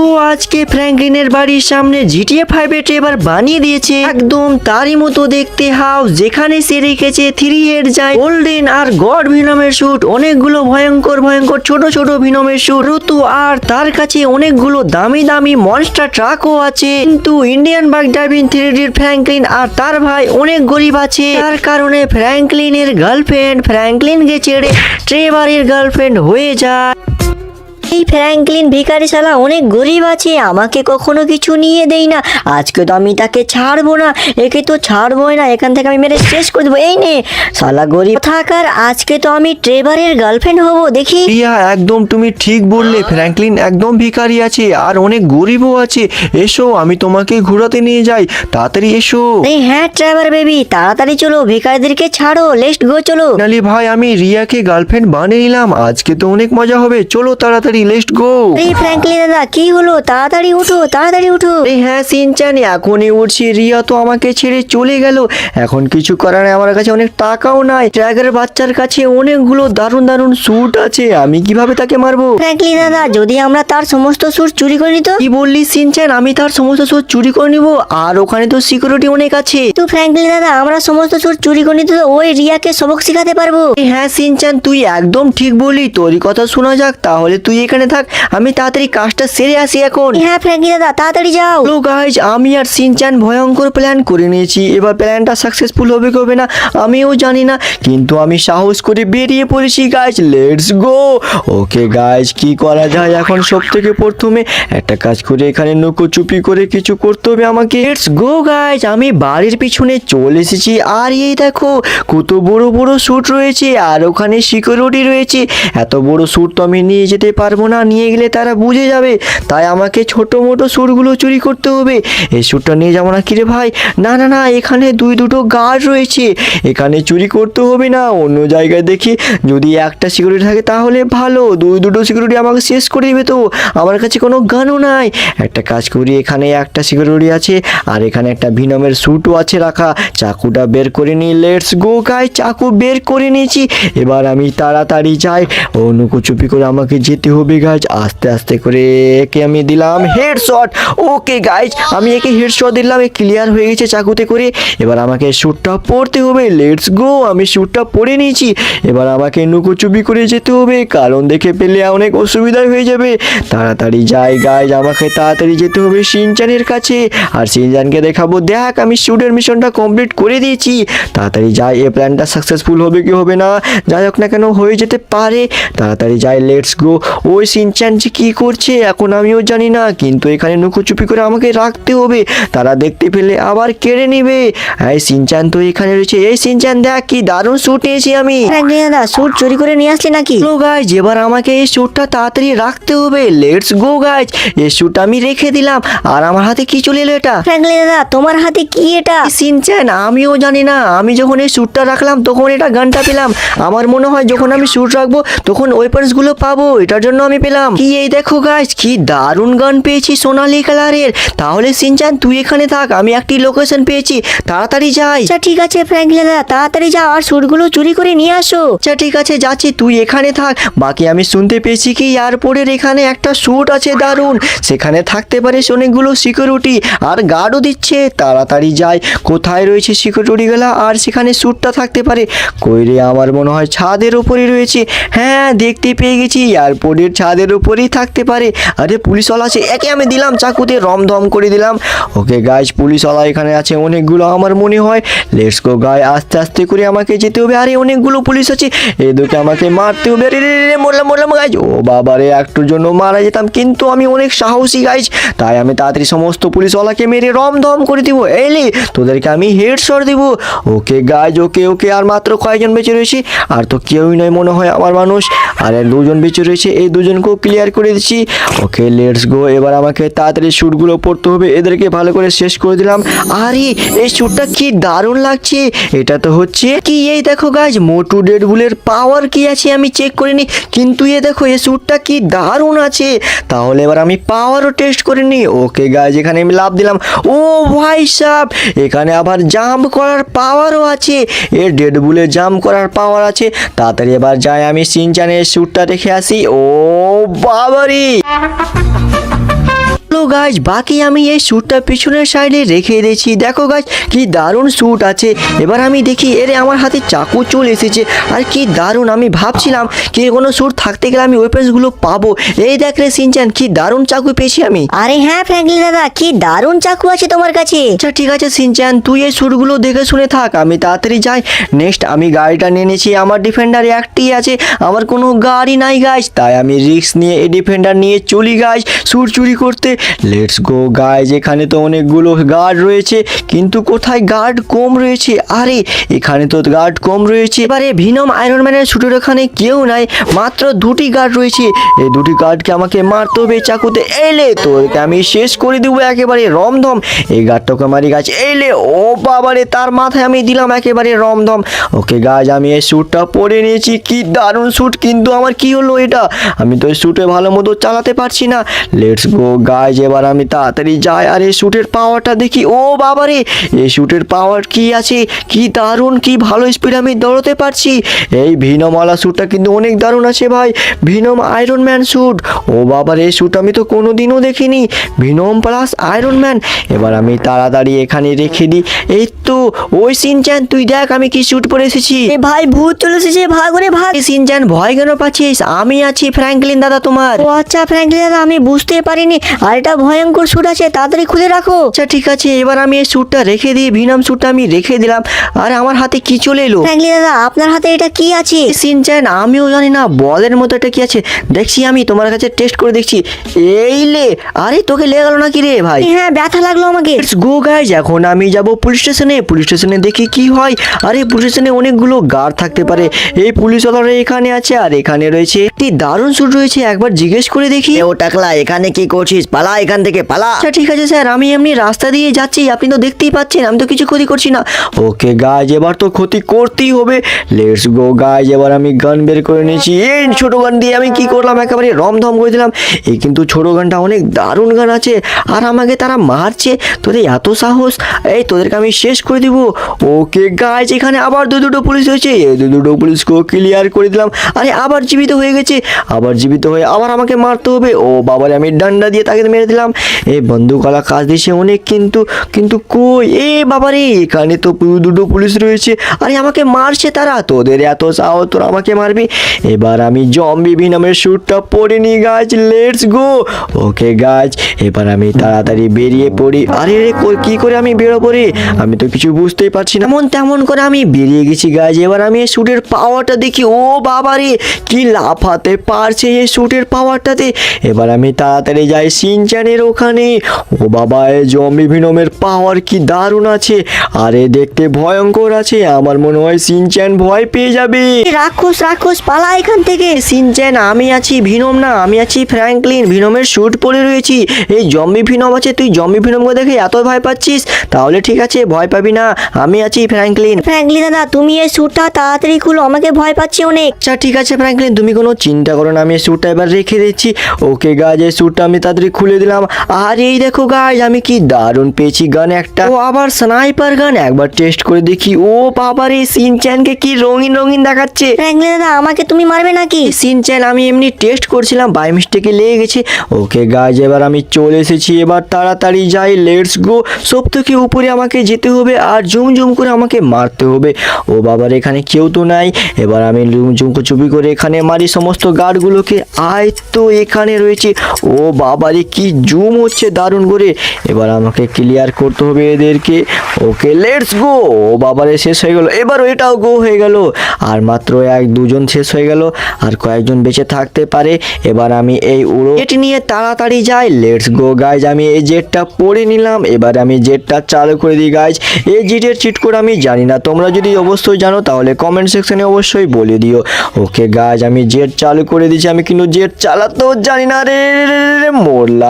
ও আজকে ফ্র্যাঙ্কলিনের বাড়ির সামনে জিটিএ ফাইভে এবার বানিয়ে দিয়েছে। একদম তারই মতো দেখতে হাউস যেখানে সে রেখেছে থ্রি হেড যায় গোল্ডেন আর গড ভিনমের শুট অনেকগুলো ভয়ঙ্কর ভয়ঙ্কর ছোট ছোট ভিনমের শুট ঋতু আর তার কাছে অনেকগুলো দামি দামি মনস্টার ট্রাকও আছে। কিন্তু ইন্ডিয়ান বাইক ড্রাইভিং থ্রি ডির ফ্র্যাঙ্কলিন আর তার ভাই অনেক গরিব আছে। তার কারণে ফ্র্যাঙ্কলিনের গার্লফ্রেন্ড ফ্র্যাঙ্কলিনকে ছেড়ে ট্রেভারের গার্লফ্রেন্ড হয়ে যায়। এই ফ্র্যাঙ্কলিন ভিখারি শালা অনেক গরিব আছে আমাকে কখনো কিছু নিয়ে দেই না। আজকে তো আমি তাকে ছাড়বো না একে তো ছাড়বোই না এখান থেকে আমি মেরে শেষ করে দেবো। এই নে শালা গরিব থাকার আজকে তো আমি ট্রেভারের গার্লফ্রেন্ড হব দেখি। রিয়া একদম তুমি ঠিক বললে ফ্র্যাঙ্কলিন একদম ভিখারি আছে আর অনেক গরিবও আছে। এসো আমি তোমাকে ঘোরাতে নিয়ে যাই তাড়াতাড়ি এসো। এই হ্যাঁ ট্রেভার বেবি তাড়াতাড়ি চলো ভিখারিদেরকে ছাড়ো লেস্ট গো চলো। নালি ভাই আমি রিয়াকে গার্লফ্রেন্ড বানিয়ে নিলাম আজকে তো অনেক মজা হবে চলো তাড়াতাড়ি। লেটস গো এই ফ্র্যাঙ্কলিন দাদা কি হলো? তাড়াতাড়ি উঠো তাড়াতাড়ি উঠো। এই হ্যাঁ সিনচান এখনই উঠছি। রিয়া তো আমাকে ছেড়ে চলে গেল। এখন কিছু করার নেই আমার কাছে অনেক টাকাও নাই। ট্র্যাগের বাচ্চার কাছে অনেকগুলো দারুণ দারুণ স্যুট আছে। আমি কীভাবে তাকে মারবো? ফ্র্যাঙ্কলিন দাদা যদি আমরা তার সমস্ত সুর চুরি করে নিত? কি বললি সিনচান? আমি তার সমস্ত স্যুট চুরি করে নিব? আর ওখানে তো সিকিউরিটি অনেক আছে। তো ফ্র্যাঙ্কলিন দাদা আমরা সমস্ত সুর চুরি করে নিতে তো ওই রিয়াকে সবক শেখাতে পারব। এই হ্যাঁ সিনচান তুই একদম ঠিক বললি। তোরই কথা শোনা যাক তাহলে তুই এখানে থাক আমি তাড়াতাড়ি কাজটা সেরে আসি এখন। হ্যাঁ ফ্র্যাঙ্কলিন দাদা তাড়াতাড়ি যাও। হ্যালো গাইজ আমি আর সিনচান ভয়ঙ্কর প্ল্যান করে নিয়েছি। এবার প্ল্যানটা সাকসেসফুল হবে কি হবে না আমিও জানি না কিন্তু আমি সাহস করে বেরিয়ে পড়েছি guys let's go okay guys কি করা যায় এখন? সব থেকে প্রথমে একটা কাজ করে এখানে চুপি করে কিছু করতে হবে আমাকে। লেটস গো গাইজ আমি বাড়ির পিছনে চলে এসেছি। আর এই দেখো কত বড় বড় স্যুট রয়েছে আর ওখানে সিকিউরিটি রয়েছে। এত বড় স্যুট তো আমি নিয়ে যেতে পারব না নিয়ে গেলে তারা বুঝে যাবে। তাই আমাকে ছোট মোটো সুরগুলো চুরি করতে হবে। এই স্যুটটা নিয়ে যাব না, কিরে ভাই? না না না, এখানে দুই দুটো গার্ড রয়েছে। এখানে চুরি করতে হবে না, অন্য জায়গায় দেখি। যদি একটা সিকিউরিটি থাকে তাহলে ভালো, দুই দুটো সিকিউরিটি আমাকে শেষ করে দেবে তো। আমার কাছে কোনো গানও নাই। একটা কাজ করি, এখানে একটা সিকিউরিটি আছে, আর এখানে একটা ভিনমের স্যুটও আছে রাখা। চাকুটা বের করে নিই লেটস গো গাই চাকু বের করে নিয়েছি। এবার আমি তাড়াতাড়ি যাই। ও চুপি করে আমাকে যেতে হবে। গাছ আস্তে আস্তে করে একে আমি দিলাম হেডশট ওকে গাইজ আমি একে হেডশট দিলাম, এ ক্লিয়ার হয়ে গেছে চাকুতে করে। এবার আমাকে শ্যুটটা পরতে হবে লেটস গো আমি শ্যুটটা পরে নিয়েছি। এবার আমাকে চুপি করে যেতে হবে, কারণ দেখে পেলে অনেক অসুবিধা হয়ে যাবে। তাড়াতাড়ি যাই গাইজ আমাকে তাড়াতাড়ি যেতে হবে সিনচানের কাছে। আর সিনচানকে দেখাবো, দেখ আমি শ্যুটের মিশনটা কমপ্লিট করে দিয়েছি। তাড়াতাড়ি যাই, এ প্ল্যানটা সাকসেসফুল হবে কি হবে না, যাই হোক না কেন হয়ে যেতে পারে। তাড়াতাড়ি যাই লেটস গো ওই সিনচান যে কী করছে এখন আমিও জানি না কিন্তু এখানে নুকোচুপি করে আমাকে রাখতে হবে। তারা দেখতে পেলে আবার কেড়ে নিবে। এই সিনচান তো এখানে রয়েছে। এই সিনচান দেখ কি দারুণ স্যুট নিয়েছি আমি। দাদা সুট চুরি করে নিয়ে আসলি নাকি? চলো গাইজ এবার আমাকে এই স্যুটটা তাড়াতাড়ি রাখতে হবে। লেটস গো গাইজ এই স্যুটটা আমি রেখে দিলাম। আর আমার হাতে কি চলে এলো এটা? ফ্র্যাঙ্কলিন দাদা তোমার হাতে কি এটা? সিনচ্যান আমিও জানি না। আমি যখন এই স্যুটটা রাখলাম তখন এটা গানটা পেলাম। আমার মনে হয় যখন আমি স্যুট রাখব তখন ওয়েপন্সগুলো পাবো। এটার জন্য আমি পেলাম। কি এই দেখো গাইজ কি দারুণ গান পেয়েছি সোনালি কালারের। তাহলে সিনচ্যান তুই এখানে থাক আমি একটি লোকেশন পেয়েছি। তাড়াতাড়ি যাই। আচ্ছা ঠিক আছে ফ্র্যাঙ্কলিন দাদা তাড়াতাড়ি যাও আর সুটগুলো চুরি করে নিয়ে আসো। আচ্ছা ঠিক আছে যাচ্ছি তুই এখানে থাক। বাকি আমি শুনতে পেয়েছি কি এয়ারপোর্টের এখানে একটা স্যুট আছে দারুণ। সেখানে থাকতে পারিস অনেকগুলো সিকিউরিটি আর গার্ডও দিচ্ছে। তাড়াতাড়ি যাই। কোথায় রয়েছে সিকিউরিটিগুলো আর সেখানে স্যুটটা থাকতে পারে। কইরে আমার মনে হয় ছাদের উপরেই রয়েছে। হ্যাঁ দেখতে পেয়ে গেছি এয়ারপোর্টের ছাদের উপরেই থাকতে পারে। আরে পুলিশওয়ালা আছে, একে আমি দিলাম, চাকুতে রমধম করে দিলাম। ওকে গাইজ পুলিশওয়ালা এখানে আছে, অনেকগুলো আমার মনে হয়। লেটস গো গাই আস্তে আস্তে করে আমাকে যেতে হবে। আরে অনেকগুলো পুলিশ আছে, এদেরকে আমাকে মারতে হবে। রে রে মরলাম মরলাম গাইজ ও বাবা রে, একটুর জন্য মারা যেতাম, কিন্তু আমি অনেক সাহসী গাইজ তাই আমি তাড়াতাড়ি সমস্ত পুলিশওয়ালাকে মেরে রমধম করে দিব। এলি, তোদেরকে আমি হেড শট দিব। ওকে গাইজ ওকে ওকে, আর মাত্র কয়েকজন বেঁচে রয়েছে। আর তো কেউই নয় মনে হয় আমার মানুষ। আর দুজন বেঁচে রয়েছে, এই দুজনকেও ক্লিয়ার করে দিচ্ছি। ওকে লেটস গো এবার আমাকে তাড়াতাড়ি শ্যুটগুলো পড়তে হবে। এদেরকে ভালো করে শেষ করে দিলাম। আরে, এই শ্যুটটা কি দারুণ লাগছে! এটা তো হচ্ছে কি? এই দেখো গাইজ মোটু ডেড বুলের পাওয়ার কি আছে আমি চেক করিনি। কিন্তু এ দেখো, এই শ্যুটটা কি দারুণ আছে! তাহলে এবার আমি পাওয়ারও টেস্ট করে নিই ওকে গাইজ এখানে আমি লাভ দিলাম। ও ভাই সাহ এখানে আবার জাম্প করার পাওয়ারও আছে। এর ডেড বুলে জাম্প করার পাওয়ার আছে। তাড়াতাড়ি এবার যাই আমি সিনচানের শ্যুটটা রেখে আসি। ও বাবারি! গাছ বাকি আমি এই স্যুটটা পিছনের সাইডে রেখে দিয়েছি। দেখো গাছ কি দারুণ স্যুট আছে। এবার আমি দেখি এরে আমার হাতে চাকু চলে এসেছে। আর কি দারুণ আমি ভাবছিলাম কি কোনো স্যুট থাকতে গেলে আমি ওয়েপেন্সগুলো পাবো। এই দেখ রে সিনচান কি দারুণ চাকু পেয়েছি আমি। আরে হ্যাঁ ফ্র্যাঙ্কলিন দাদা কি দারুণ চাকু আছে তোমার কাছে। আচ্ছা ঠিক আছে সিনচান তুই এই স্যুটগুলো দেখে শুনে থাক আমি তাড়াতাড়ি যাই। নেক্সট আমি গাড়িটা নিয়ে নিয়েছি আমার ডিফেন্ডার একটি আছে আমার কোনো গাড়ি নাই গাছ তাই আমি রিস্ক নিয়ে এই ডিফেন্ডার নিয়ে চলি গাছ স্যুট চুরি করতে লেটস গো গাইজ এখানে তো অনেকগুলো গার্ড রয়েছে, কিন্তু কোথায় গার্ড কম রয়েছে? আরে, এখানে তো গার্ড কম রয়েছে। এবারে ভিনম আয়রন ম্যানের শুটের ওখানে কেউ নাই, মাত্র দুটি গার্ড রয়েছে। এই দুটি গার্ডকে আমাকে মারতে হবে চাকুতে। এলে তোরকে আমি শেষ করে দেবো একেবারে রমধম। এই গার্ডটাকে মারি গাছ এলে, ও বাবারে, তার মাথায় আমি দিলাম একেবারে রমধম। ওকে গাছ আমি এই স্যুটটা পরে নিয়েছি। কি দারুণ স্যুট কিন্তু আমার কি হলো এটা? আমি তো এই স্যুটে ভালো মতো চালাতে পারছি না। লেটস গো গাইজ এবার আমি তাড়াতাড়ি যাই আর এই শ্যুটের পাওয়ারটা দেখি ও বাবারে এই শ্যুটের পাওয়ার কি আছে? কি দারুণ কি ভালো স্পিড আমি দৌড়তে পারছি। এই ভিনমওয়ালা শ্যুটটা কিন্তু অনেক দারুণ আছে ভাই ভিনম আয়রন ম্যান শ্যুট ও বাবার এই স্যুট আমি তো কোনোদিনও দেখিনি। ভিনম প্লাস আয়রন ম্যান এবার আমি তাড়াতাড়ি এখানে রেখে দিই। এই তো ওই সিনচ্যান তুই দেখ আমি কি শ্যুট পরে এসেছি। এ ভাই ভূত চলে এসেছে ভাগ রে ভাগ। সিনচ্যান ভয় কেন পাচ্ছিস? আমি আছি ফ্র্যাঙ্কলিন দাদা তোমার। ও আচ্ছা ফ্র্যাঙ্কলিন দাদা আমি বুঝতে পারিনি। আর এটা ভয়ঙ্কর সুট আছে তাড়াতাড়ি খুলে রাখো। আচ্ছা ঠিক আছে এবার আমি এই স্যুটটা রেখে দিই ভিনাম স্যুটটা আমি রেখে দিলাম আর আমার হাতে কি চলে এলো? ফ্র্যাঙ্কলিন দাদা আপনার হাতে এটা কি আছে? সিনচ্যান আমিও জানি না বলের মতো এটা কি আছে। দেখছি আমি তোমার কাছে টেস্ট করে দেখছি। এই লে আরে তোকে লেগে গেল নাকি রে ভাই? হ্যাঁ ব্যথা লাগল আমাকে। লেটস গো গাইজ এখন আমি যাব পুলিশ স্টেশনে পুলিশ স্টেশনে দেখি কি হয়। আরে পুলিশ স্টেশনে অনেকগুলো গার্ড থাকতে পারে। এই পুলিশ ওয়ালারা এখানে আছে আর এখানে রয়েছে একটি দারুণ স্যুট রয়েছে একবার জিজ্ঞেস করে দেখি। ও টাকলা এখানে কি করছিস? পালা এখান থেকে পালা। আচ্ছা ঠিক আছে স্যার আমি এমনি রাস্তা দিয়ে যাচ্ছি আপনি তো দেখতেই পাচ্ছেন আমি তো কিছু ক্ষতি করছি না। ওকে গাইজ এবার তো ক্ষতি করতেই হবে। লেটস গো গাইজ এবার আমি গান বের করে নিয়েছি। এই ছোট গান দিয়ে আমি কি করলাম? একেবারে রমধম করে দিলাম। এই কিন্তু ছোট গানটা অনেক দারুণ গান আছে। আর আমাকে তারা মারছে। তোদের এত সাহস। এই তোদেরকে আমি শেষ করে দিব। ওকে গাইজ এখানে আবার দু দুটো পুলিশ হয়েছে। এই দু দুটো পুলিশকেও ক্লিয়ার করে দিলাম। আরে আবার জীবিত হয়ে গেছে। আবার জীবিত হয়ে আবার আমাকে মারতে হবে। ও বাবারে আমি ডান্ডা দিয়ে তাকে মেরে দিলাম। এই বন্দুকওয়ালা কাজ দিয়েছে অনেক, কিন্তু কিন্তু কই? এ বাবারে, এখানে তো দুটো পুলিশ রয়েছে। আরে আমাকে মারছে তারা? তোদের এত সাহস তোরা আমাকে মারবি? এবার আমি জম্বি নামের শ্যুটটা পরে নি গাছ লেটস গো ওকে গাছ এবার আমি তাড়াতাড়ি বেরিয়ে পড়ি। আরে রে কি করে আমি বেরোবো রে? আমি তো কিছু বুঝতেই পারছি না। এমন তেমন করে আমি বেরিয়ে গেছি গাছ এবার আমি এই শ্যুটের পাওয়ারটা দেখি। ও বাবারে, কি লাফাতে পারছে এই শ্যুটের পাওয়ারটাতে এবার আমি তাড়াতাড়ি যাই সিনচ্যানের ওখানে। ও বাবা এই জম্বি ভিনমের পাওয়ার কি দারুণ আছে। আরে দেখতে ভয়ঙ্কর আছে আমার মনে হয় সিনচ্যান ভয় পেয়ে যাবে। রাক্ষস রাক্ষস পালা এখান থেকে। সিনচ্যান আমি আছি ভিনম না আমি আছি ফ্র্যাঙ্কলিন। ভিনমের শ্যুট পরে রয়েছি। এই জম্বি ভিনম আছে তুই জম্বি ভিনমকে দেখে এত ভয় পাচ্ছিস? তাহলে ঠিক আছে ভয় পাবি না আমি আছি ফ্র্যাঙ্কলিন। ফ্র্যাঙ্কলিন দাদা তুমি এই স্যুটটা তাড়াতাড়ি খুলো আমাকে ভয় পাচ্ছি অনেক। আচ্ছা ঠিক আছে ফ্র্যাঙ্কলিন তুমি কোনো চিন্তা করো না আমি এই স্যুটটা এবার রেখে দিচ্ছি। ওকে গাছ এই স্যুটটা আমি তাড়াতাড়ি খুলে দিলাম আর এই দেখো গাছ আমি কি দারুণ পেয়েছি গান একটা। ও আবার স্নাইপার গান একবার টেস্ট করে দেখি। ও বাবারে সিনচ্যানকে কি রঙিন রঙিন দেখাচ্ছে? ফ্র্যাঙ্কলিন দাদা আমাকে তুমি মারবে নাকি? সিনচ্যান আমি এমনি টেস্ট করছিলাম বাই মিস্টেকে লেগে গেছে। ওকে গাছ এবার আমি চলে এসেছি এবার তাড়াতাড়ি যাই লেটস গো সব থেকে উপরে আমাকে যেতে হবে আর জুম জুম করে আমাকে মারতে হবে। ও বাবার এখানে কেউ তো নাই। এবার আমি জুম জুম চুপি করে এখানে মারি সমস্ত গার্ডগুলোকে আয় তো এখানে রয়েছে। ও বাবারে কি জুম হচ্ছে দারুণ করে। এবার আমাকে ক্লিয়ার করতে হবে এদেরকে। ওকে লেটস গো ও বাবারে শেষ হয়ে গেল। এবার এটাও গো হয়ে গেল। আর মাত্র এক দুজন শেষ হয়ে গেল। আর কয়েকজন বেঁচে থাকতে পারে। এবার আমি এই উড়ো এটি নিয়ে তাড়াতাড়ি যাই। লেটস গো গাইজ আমি এই জেটটা পরে নিলাম। এবার আমি জেটটা চালু করে দিই গাইজ এই জেটের চিট কোড আমি জানি না। তোমরা যদি অবশ্যই জানো তাহলে কমেন্ট সেকশনে অবশ্যই বলে দিও। ওকে গাইজ আমি জেট চালু করে দিয়েছি। আমি কিন্তু জেট চালাতেও জানি না। রে রে,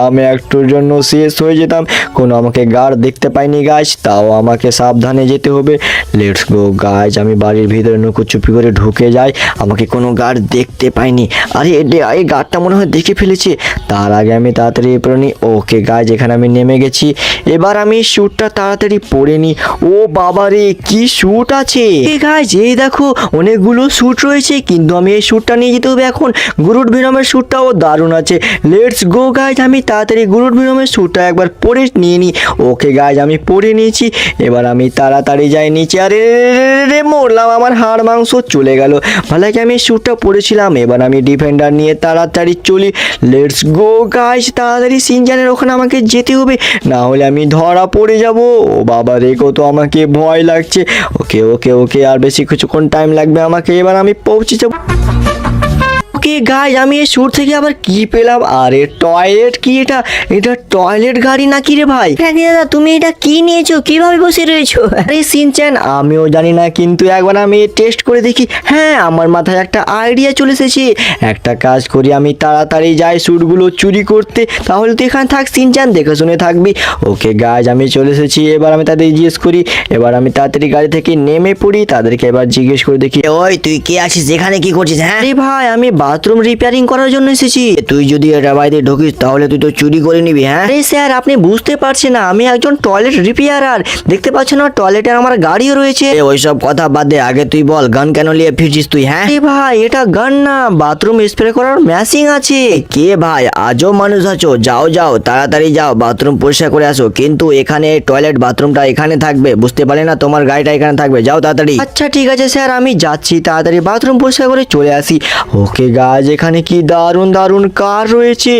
মরলাম একটুর জন্য শেষ হয়ে যেতাম। কোনো আমাকে গার্ড দেখতে পাইনি গাছ তাও আমাকে সাবধানে যেতে হবে। লেটস গো গাছ আমি বাড়ির ভিতরে নুকু চুপি করে ঢুকে যাই। আমাকে কোনো গার্ড দেখতে পাইনি। আরে এই গার্ডটা মনে হয় দেখে ফেলেছে। তার আগে আমি তাড়াতাড়ি পরে নিই ওকে গাছ এখানে আমি নেমে গেছি। এবার আমি শ্যুটটা তাড়াতাড়ি পরে নিই ও বাবা রে, কি শ্যুট আছে? গাছ এই দেখো, অনেকগুলো শ্যুট রয়েছে, কিন্তু আমি এই শ্যুটটা নিয়ে যেতে হবে এখন। গুরুট ভিনমের শ্যুটটাও দারুণ আছে। লেটস গো গাছ আমি তাড়াতাড়ি গুরুট বিরমের স্যুটটা একবার পরে নিয়ে নিই ওকে গাছ আমি পরে নিয়েছি। এবার আমি তাড়াতাড়ি যাই নিচে। আরে রে, মরলাম আমার হাড় মাংস চলে গেল। ভালো কি আমি স্যুটটা পরেছিলাম। এবার আমি ডিফেন্ডার নিয়ে তাড়াতাড়ি চলি। লেটস গো গাইজ তাড়াতাড়ি সিনজানের ওখানে আমাকে যেতে হবে। না হলে আমি ধরা পড়ে যাব। ও বাবা রে কত আমাকে ভয় লাগছে। ওকে ওকে ওকে আর বেশি কিছুক্ষণ টাইম লাগবে আমাকে। এবার আমি পৌঁছে যাব। ওকে গাইজ আমি এই সুর থেকে আবার কি পেলাম? আরে টয়লেট কি এটা? এটা টয়লেট গাড়ি নাকি রে ভাই? হ্যাঁ দাদা তুমি এটা কি নিয়েছো? কীভাবে বসে রয়েছো? আরে সিনচ্যান আমিও জানি না কিন্তু একবার আমি টেস্ট করে দেখি। হ্যাঁ আমার মাথায় একটা আইডিয়া চলে এসেছে। একটা কাজ করি আমি তাড়াতাড়ি যাই স্যুটগুলো চুরি করতে। তাহলে তো এখানে থাক সিনচ্যান দেখে শুনে থাকবি। ওকে গাছ আমি চলে এসেছি। এবার আমি তাদের জিজ্ঞেস করি। এবার আমি তাড়াতাড়ি গাড়ি থেকে নেমে পড়ি। তাদেরকে এবার জিজ্ঞেস করে দেখি ওই তুই কে আছিস? এখানে কি করছিস হ্যাঁ? আরে ভাই আমি বাথরুম রিপেয়ারিং করার জন্য এসেছি। তুই যদি এটা বাড়িতে ঢুকিস তাহলে তুই তো চুরি করে নিবি হ্যাঁ? আরে স্যার আপনি বুঝতে পারছেন না আমি একজন টয়লেট রিপেয়ারার দেখতে পাচ্ছেন না টয়লেটে আমার গাড়িও রয়েছে। ওইসব কথা বাদ দে আগে তুই বল গান কেন নিয়ে ফিরছিস তুই হ্যাঁ? এ ভাই এটা গান না বাথরুম স্প্রে করার মেশিন আছে। কে ভাই আজও মানুষ আছো যাও যাও তাড়াতাড়ি যাও বাথরুম পরিষ্কার করে আসো কিন্তু এখানে টয়লেট বাথরুমটা এখানে থাকবে বুঝতে পারলে না তোমার গাড়িটা এখানে থাকবে যাও তাড়াতাড়ি। আচ্ছা ঠিক আছে স্যার আমি যাচ্ছি তাড়াতাড়ি বাথরুম পরিষ্কার করে চলে আসি। ওকে গাছ এখানে কি দারুণ দারুণ কার রয়েছে?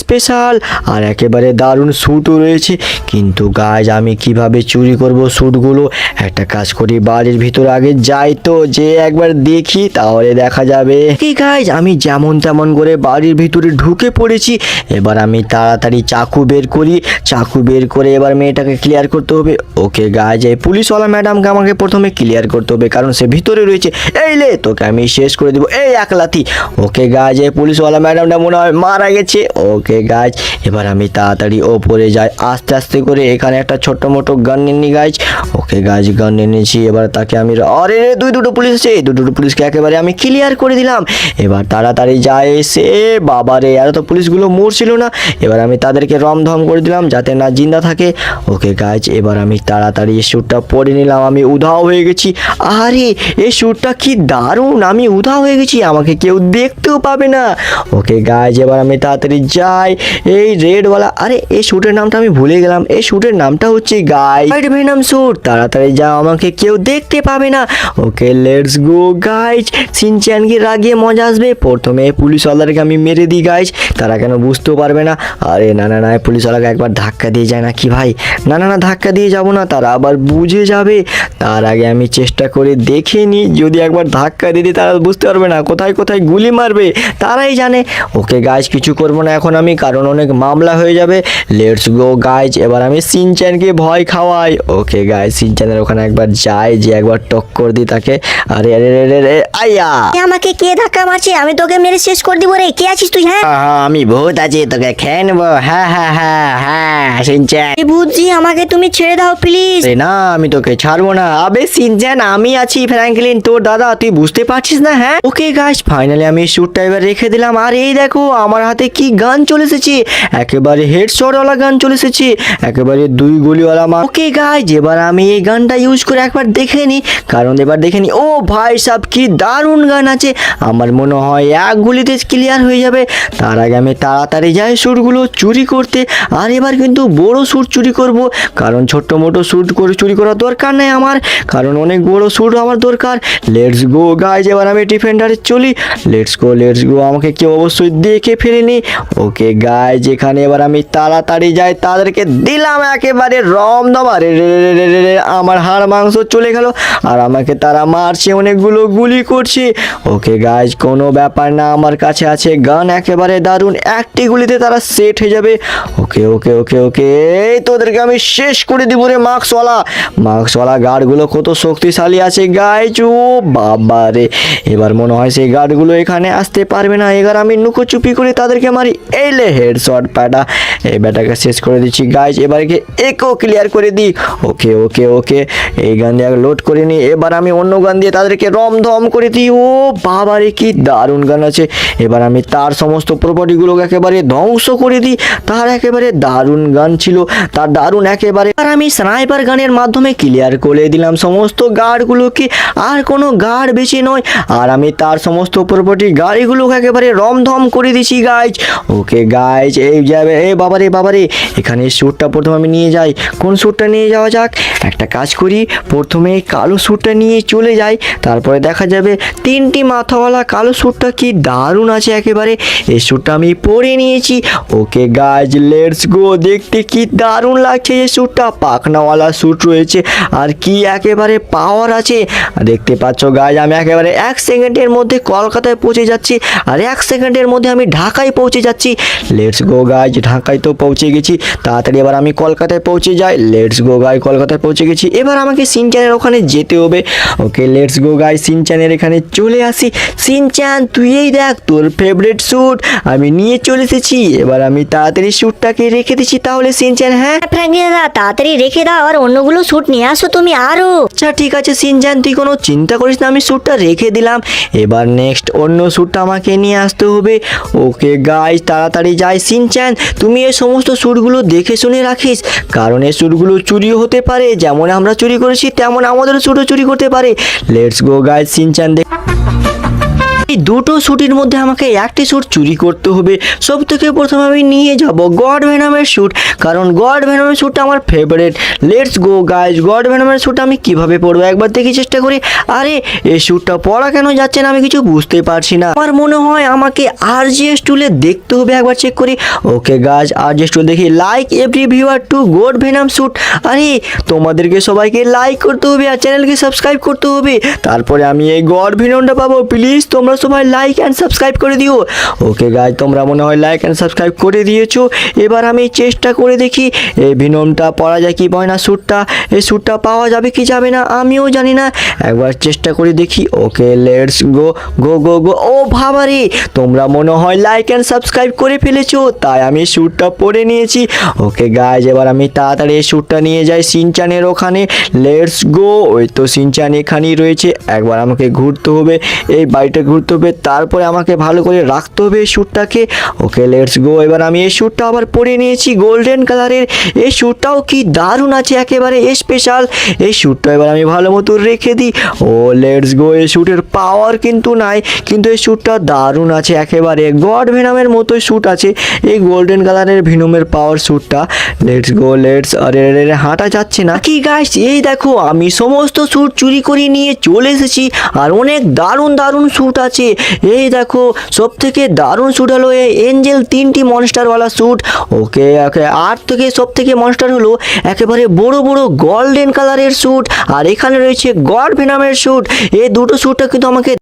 স্পেশাল আর একেবারে দারুণ স্যুটও রয়েছে। কিন্তু গাছ আমি কীভাবে চুরি করব স্যুটগুলো একটা কাজ করি, বাড়ির ভিতর আগে যাই তো, যে একবার দেখি তাহলে দেখা যাবে। কি গাইজ আমি যেমন তেমন করে বাড়ির ভিতরে ঢুকে পড়েছি। এবার আমি তাড়াতাড়ি চাকু বের করি। চাকু বের করে এবার মেয়েটাকে ক্লিয়ার করতে হবে। ওকে গাইজ এই পুলিশওয়ালা ম্যাডামকে আমাকে প্রথমে ক্লিয়ার করতে হবে, কারণ সে ভিতরে রয়েছে। এই লে, তোকে আমি শেষ করে দিব। এই একলাতি। ওকে গাছ এই পুলিশওয়ালা ম্যাডামটা মনে হয় মারা গেছে। ওকে গাছ এবার আমি তাড়াতাড়ি ওপরে যাই। আস্তে আস্তে করে এখানে একটা ছোট্ট মোটো গান নিয়ে নি গাছ ওকে গাছ গান নিয়ে নিয়েছি। এবার তাকে আমি আরে, রে, দুই দুটো পুলিশ আছে এই দুটো পুলিশকে একেবারে আমি ক্লিয়ার করে দিলাম। এবার তাড়াতাড়ি যায় এসে বাবা রে আর তো পুলিশগুলো মরছিল না। এবার আমি তাদেরকে রমধম করে দিলাম, যাতে না জিন্দা থাকে। ওকে গাছ এবার আমি তাড়াতাড়ি এই শ্যুটটা পরে নিলাম। আমি উধাও হয়ে গেছি। আরে, এই শ্যুটটা কি দারুণ! আমি উধাও হয়ে গেছি। আমাকে কেউ দেখতেও পাবে না। ওকে গাইজ এবার আমি তাড়াতাড়ি যাই। এই রেডওয়ালা আরে এই শ্যুটের নামটা আমি ভুলে গেলাম। এই শ্যুটের নামটা হচ্ছে গাই ভেনাম শ্যুট তাড়াতাড়ি যাও, আমাকে কেউ দেখতে পাবে না। ওকে লেটস গো গাইজ সিনচ্যানকে রাগিয়ে মজা আসবে। প্রথমে পুলিশওয়ালাদেরকে আমি মেরে দিই গাইজ তারা কেন বুঝতেও পারবে না। আরে না না না পুলিশওয়ালাকে একবার ধাক্কা দিয়ে যায় না কি ভাই? না না না, ধাক্কা দিয়ে যাব না। তারা আবার বুঝে যাবে। তার আগে আমি চেষ্টা করে দেখে নিই। যদি একবার ধাক্কা দিয়ে দিই, তারা বুঝতে পারবে না। কোথায় কোথায় গুলি মারবে। তারাই জানে ওকে গাইজ কিছু করব না এখন আমি কারণ অনেক মামলা হয়ে যাবে। লেটস গো গাইজ এবার আমি সিনচ্যানকে ভয় খাওয়াই। ওকে গাইজ সিনচ্যানের ওখানে একবার যাই যে একবার টক্কর দিই তাকে। আরে আরে আরে আরে আইয়া এ আমাকে কে ধাক্কা মারছে? আমি তোকে মেরে শেষ করে দিব রে। কে আছিস তুই হ্যাঁ? আমি ভূত আছি তোকে খেয়ে নেব। হ্যাঁ হ্যাঁ হ্যাঁ হ্যাঁ সিনচ্যান বুঝছি আমাকে তুমি ছেড়ে দাও প্লিজ না আমি তোকে ছাড়বো না। আবে সিনচ্যান আমি আছি ফ্র্যাঙ্কলিন তোর দাদা তুই বুঝতে পারছিস না হ্যাঁ? ওকে গাছ ফাইনালি আমি শ্যুটটা এবার রেখে দিলাম। আর এই দেখো, আমার হাতে কি গান চলে এসেছে। একেবারে হেডশটওয়ালা গান চলে এসেছে। একেবারে দুই গুলিওয়ালা মা ওকে গাছ এবার আমি এই গানটা ইউজ করে একবার দেখে নিই কারণ এবার দেখে নিই ও ভাই সাহেব কি দারুণ গান আছে। আমার মনে হয় এক গুলিতে ক্লিয়ার হয়ে যাবে। তার আগে আমি তাড়াতাড়ি যাই সুরগুলো চুরি করতে। আর এবার কিন্তু বড় সুর চুরি করব। কারণ ছোট্ট মোটো সুট করে চুরি করার দরকার নেই আমার। কারণ অনেক বড় সুট আমার দরকার। লেটস গো গাইজ এবার আমি ডিফেন্ডারে চলি। লেটস গো লেটস গো, আমাকে কেউ অবশ্যই দেখে ফেলেনি ওকে গাইজ যেখানে এবার আমি তাড়াতাড়ি যাই, তাদেরকে দিলাম একেবারে রম দমা রে রে রে রে রে রে, আমার হাড় মাংস চলে গেল, আর আমাকে তারা মারছে, অনেকগুলো গুলি করছে। ওকে গাইজ কোনো ব্যাপার না, আমার কাছে আছে গান একেবারে দারুণ। একটি গুলিতে তারা সেট হয়ে যাবে। ওকে ওকে ওকে ওকে, এই তোদেরকে আমি শেষ করে দিব রে, মাস্কওয়ালা। মাস্কওয়ালা গার্ডগুলো কত শক্তিশালী আছে গাইজ ও বাবা রে এবার মনে হয় সেই গার্ডগুলো এখানে আসতে পারবে না। এবার আমি নুকোচুপি করে তাদেরকে মারি এই লে হেড শট প্যাটা এই ব্যাটাকে শেষ করে দিচ্ছি। গাইজ এবার একে একও ক্লিয়ার করে দিই। ওকে ওকে ওকে। এই গান দিয়ে লোড করে নিই। এবার আমি অন্য গান দিয়ে তাদেরকে রম ধম করে দিই। ও বাবারে কি দারুণ গান আছে। এবার আমি তার সমস্ত প্রপার্টিগুলোকে একেবারে ধ্বংস করে দিই। তার একেবারে দারুণ গান ছিল। তার দারুণ একেবারে আর আমি স্নাইপার গানের মাধ্যমে ক্লিয়ার করে দিলাম। সমস্ত গার্ডগুলোকে আর কোনো গার্ড বেশি নয়। আর আমি তার সমস্ত প্রপার্টি গাড়িগুলো একেবারে রমধম করে দিছি গাইজ ওকে গাইজ এই যাবে, এ বাবারে বাবারে। এখানে স্যুটটা প্রথমে আমি নিয়ে যাই। কোন স্যুটটা নিয়ে যাওয়া যাক? একটা কাজ করি, প্রথমে কালো স্যুটটা নিয়ে চলে যাই। তারপরে দেখা যাবে তিনটি মাথাওয়ালা কালো স্যুটটা কি দারুণ আছে একেবারে। এই স্যুটটা আমি পরে নিয়েছি। ওকে গাইজ লেটস গো দেখতে কি দারুণ লাগছে এই স্যুটটা পাখনাওয়ালা স্যুট রয়েছে। আর কি একেবারে পাওয়ার আছে। দেখতে পাচ্ছ গাইজ আমি একেবারে এক সেকেন্ডের মধ্যে কলকাতায় পৌঁছে যাচ্ছি। আর এক সেকেন্ডের মধ্যে আমি ঢাকায় পৌঁছে যাচ্ছি। লেটস গো গাইজ ঢাকায় তো পৌঁছে গেছি। তাড়াতাড়ি এবার আমি কলকাতায় পৌঁছে যাই। লেটস গো গাই কলকাতায় পৌঁছে গেছি। এবার আমাকে সিনচানের ওখানে যেতে হবে। ওকে লেটস গো গাই সিনচানের এখানে চলে আসি। সিনচান তুই এই দেখ তোর ফেভারিট স্যুট আমি নিয়ে চলে এসেছি। এবার আমি তাড়াতাড়ি স্যুটটাকে রেখে দিচ্ছি। তাহলে সিনচান হ্যাঁ? ফ্র্যাঙ্কি দাদা তাড়াতাড়ি রেখে দাও। আর অন্যগুলো স্যুট নিয়ে আসো তুমি আরও। আচ্ছা ঠিক আছে সিনজান তুই কোনো চিন্তা করিস না। আমি স্যুটটা রেখে দিলাম। এবার নেক্সট অন্য স্যুটটা আমাকে নিয়ে আসতে হবে। ওকে গাইজ তাড়াতাড়ি যাই। সিনচ্যান, তুমি এই সমস্ত শ্যুটগুলো দেখে শুনে রাখিস, কারণ এই শ্যুটগুলো চুরিও হতে পারে। যেমন আমরা চুরি করেছি, তেমন আমাদের শ্যুটও চুরি করতে পারে। লেটস গো গাইজ সিনচ্যান দেখ এই দুটো স্যুটের মধ্যে আমাকে একটি স্যুট চুরি করতে হবে। সব থেকে প্রথমে আমি নিয়ে যাব গড ভেনামের শ্যুট কারণ গড ভেনামের স্যুটটা আমার favourite let's go guys god ভেনামের shoot আমি কীভাবে পরবো? একবার দেখি চেষ্টা করি। আরে, এই শ্যুটটা পড়া কেন যাচ্ছে না? আমি কিছু বুঝতে পারছি না। আমার মনে হয় আমাকে আর জি এস টুলে দেখতে হবে। একবার চেক করি। ওকে গাছ আর জি এস টুল দেখি। Like every viewer to god Venom suit আরে, তোমাদেরকে সবাইকে লাইক করতে হবে আর চ্যানেলকে সাবস্ক্রাইব করতে হবে। তারপরে আমি এই গড ভিননটা পাবো। প্লিজ তোমরা সবাই লাইক অ্যান্ড সাবস্ক্রাইব করে দিও। ওকে গাইজ তোমরা মনে হয় লাইক অ্যান্ড সাবস্ক্রাইব করে দিয়েছ। এবার আমি চেষ্টা করে দেখি এই ভিনমটা পরা যায় কি পায় না স্যুটটা এই স্যুটটা পাওয়া যাবে কি যাবে না? আমিও জানি না। একবার চেষ্টা করে দেখি। ওকে লেটস গো গো গো গো ও ভাবারে, তোমরা মনে হয় লাইক অ্যান্ড সাবস্ক্রাইব করে ফেলেছো, তাই আমি স্যুটটা পরে নিয়েছি। ওকে গাইজ এবার আমি তাড়াতাড়ি এই স্যুটটা নিয়ে যাই সিনচানের ওখানে। লেটস গো ওই তো সিনচান এখানেই রয়েছে। একবার আমাকে ঘুরতে হবে। এই বাড়িটা ঘুরতে হবে তারপরে আমাকে ভালো করে রাখতে হবে এই শ্যুটটাকে। ওকে লেটস গো এবার আমি এই শ্যুটটা আবার পরে নিয়েছি গোল্ডেন কালারের এই শ্যুটটাও কি দারুণ আছে একেবারে স্পেশাল এই শ্যুটটা এবার আমি ভালো মতো রেখে দিই। ও লেটস গো এই শ্যুটের পাওয়ার কিন্তু নাই কিন্তু এই শ্যুটটা দারুণ আছে একেবারে। গড ভেনামের মতো শ্যুট আছে এই গোল্ডেন কালারের ভিনমের পাওয়ার শ্যুটটা। লেটস গো লেটস আরে আরে, হাঁটা যাচ্ছে না। কি গাইস এই দেখো আমি সমস্ত শ্যুট চুরি করে নিয়ে চলে এসেছি আর অনেক দারুণ দারুণ শ্যুট আছে। এই দেখো সব থেকে দারুণ শ্যুট হলো এই এঞ্জেল তিনটি মনস্টারওয়ালা শ্যুট ওকে ওকে, আর থেকে সব থেকে মনস্টার হলো একেবারে বড় বড় গোল্ডেন কালারের শ্যুট আর এখানে রয়েছে গড ভেনামের শ্যুট এই দুটো শ্যুটটা কিন্তু আমাকে